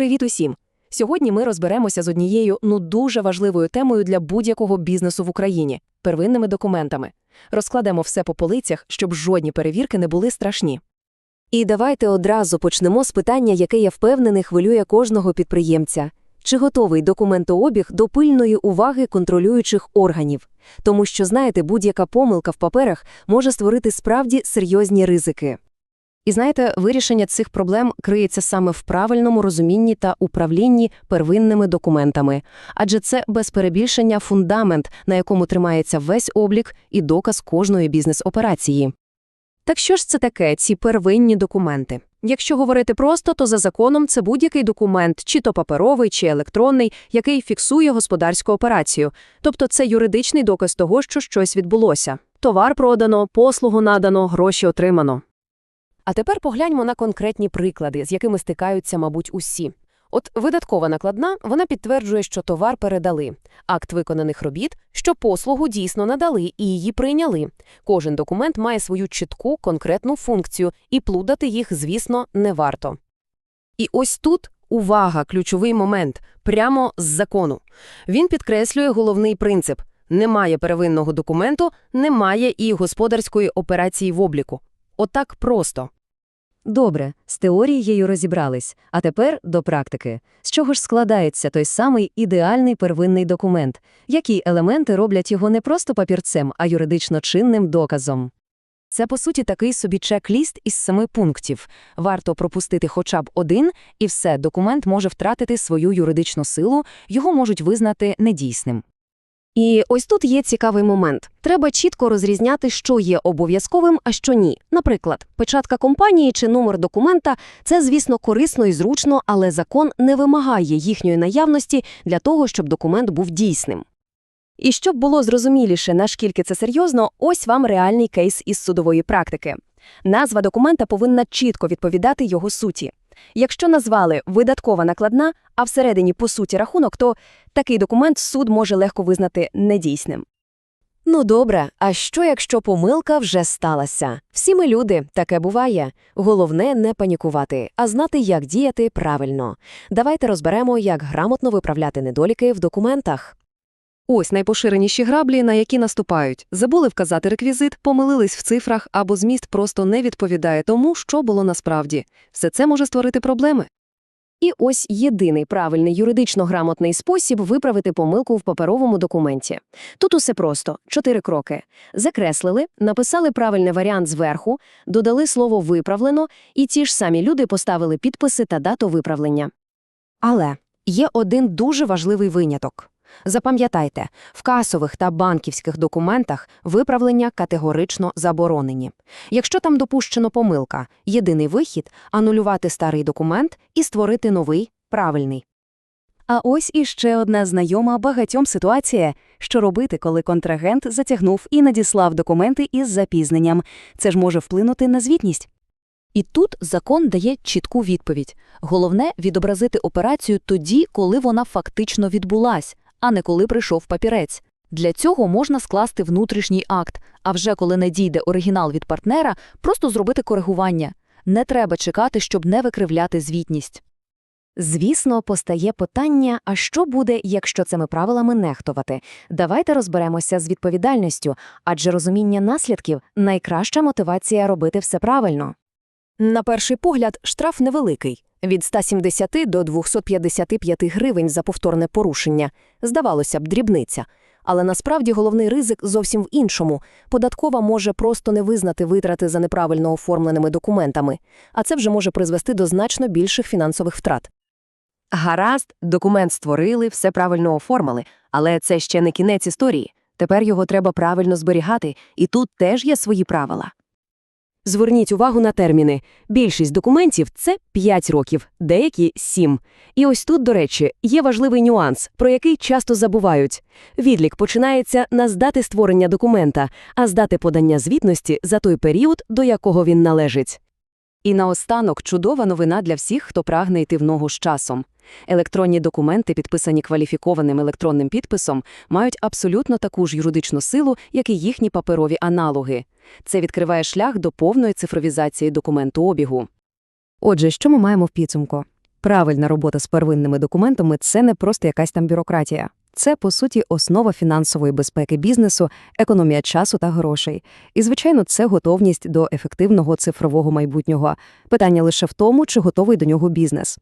Привіт усім! Сьогодні ми розберемося з однією ну дуже важливою темою для будь-якого бізнесу в Україні первинними документами. Розкладемо все по полицях, щоб жодні перевірки не були страшні. І давайте одразу почнемо з питання, яке я впевнений хвилює кожного підприємця. Чи готовий документообіг до пильної уваги контролюючих органів? Тому що, знаєте, будь-яка помилка в паперах може створити справді серйозні ризики. І знаєте, вирішення цих проблем криється саме в правильному розумінні та управлінні первинними документами, адже це без перебільшення фундамент, на якому тримається весь облік і доказ кожної бізнес-операції. Так що ж це таке, ці первинні документи? Якщо говорити просто, то за законом це будь-який документ, чи то паперовий, чи електронний, який фіксує господарську операцію. Тобто це юридичний доказ того, що щось відбулося. Товар продано, послугу надано, гроші отримано. А тепер погляньмо на конкретні приклади, з якими стикаються, мабуть, усі. От видаткова накладна, вона підтверджує, що товар передали, акт виконаних робіт, що послугу дійсно надали і її прийняли. Кожен документ має свою чітку конкретну функцію, і плутати їх, звісно, не варто. І ось тут увага, ключовий момент, прямо з закону. Він підкреслює головний принцип – немає первинного документу, немає і господарської операції в обліку. Отак просто. Добре, з теорією розібрались, а тепер до практики. З чого ж складається той самий ідеальний первинний документ? Які елементи роблять його не просто папірцем, а юридично чинним доказом? Це, по суті, такий собі чек-ліст із семи пунктів. Варто пропустити хоча б один, і все, документ може втратити свою юридичну силу, його можуть визнати недійсним. І ось тут є цікавий момент. Треба чітко розрізняти, що є обов'язковим, а що ні. Наприклад, печатка компанії чи номер документа це, звісно, корисно і зручно, але закон не вимагає їхньої наявності для того, щоб документ був дійсним. І щоб було зрозуміліше, наскільки це серйозно, ось вам реальний кейс із судової практики. Назва документа повинна чітко відповідати його суті. Якщо назвали видаткова накладна, а всередині по суті рахунок, то такий документ суд може легко визнати недійсним. Ну добре, а що якщо помилка вже сталася? Всі ми люди, таке буває. Головне не панікувати, а знати, як діяти правильно. Давайте розберемо, як грамотно виправляти недоліки в документах. Ось найпоширеніші граблі, на які наступають. Забули вказати реквізит, помилились в цифрах або зміст просто не відповідає тому, що було насправді. Все це може створити проблеми. І ось єдиний правильний юридично грамотний спосіб виправити помилку в паперовому документі. Тут усе просто чотири кроки. Закреслили, написали правильний варіант зверху, додали слово виправлено, і ті ж самі люди поставили підписи та дату виправлення. Але є один дуже важливий виняток. Запам'ятайте, в касових та банківських документах виправлення категорично заборонені. Якщо там допущено помилка, єдиний вихід анулювати старий документ і створити новий, правильний. А ось іще одна знайома багатьом ситуація, що робити, коли контрагент затягнув і надіслав документи із запізненням. Це ж може вплинути на звітність. І тут закон дає чітку відповідь. Головне відобразити операцію тоді, коли вона фактично відбулась, а не коли прийшов папірець. Для цього можна скласти внутрішній акт, а вже коли надійде оригінал від партнера, просто зробити коригування. Не треба чекати, щоб не викривляти звітність. Звісно, постає питання, а що буде, якщо цими правилами нехтувати? Давайте розберемося з відповідальністю, адже розуміння наслідків найкраща мотивація робити все правильно. На перший погляд, штраф невеликий від 170 до 255 гривень за повторне порушення. Здавалося б, дрібниця. Але насправді головний ризик зовсім в іншому. Податкова може просто не визнати витрати за неправильно оформленими документами, а це вже може призвести до значно більших фінансових втрат. Гаразд, документ створили, все правильно оформили, але це ще не кінець історії. Тепер його треба правильно зберігати, і тут теж є свої правила. Зверніть увагу на терміни. Більшість документів це 5 років, деякі 7. І ось тут, до речі, є важливий нюанс, про який часто забувають. Відлік починається на здати створення документа, а з дати подання звітності за той період, до якого він належить. І наостанок чудова новина для всіх, хто прагне йти в ногу з часом. Електронні документи, підписані кваліфікованим електронним підписом, мають абсолютно таку ж юридичну силу, як і їхні паперові аналоги. Це відкриває шлях до повної цифровізації документообігу. Отже, що ми маємо в підсумку? Правильна робота з первинними документами – це не просто якась там бюрократія. Це, по суті, основа фінансової безпеки бізнесу, економія часу та грошей. І, звичайно, це готовність до ефективного цифрового майбутнього. Питання лише в тому, чи готовий до нього бізнес.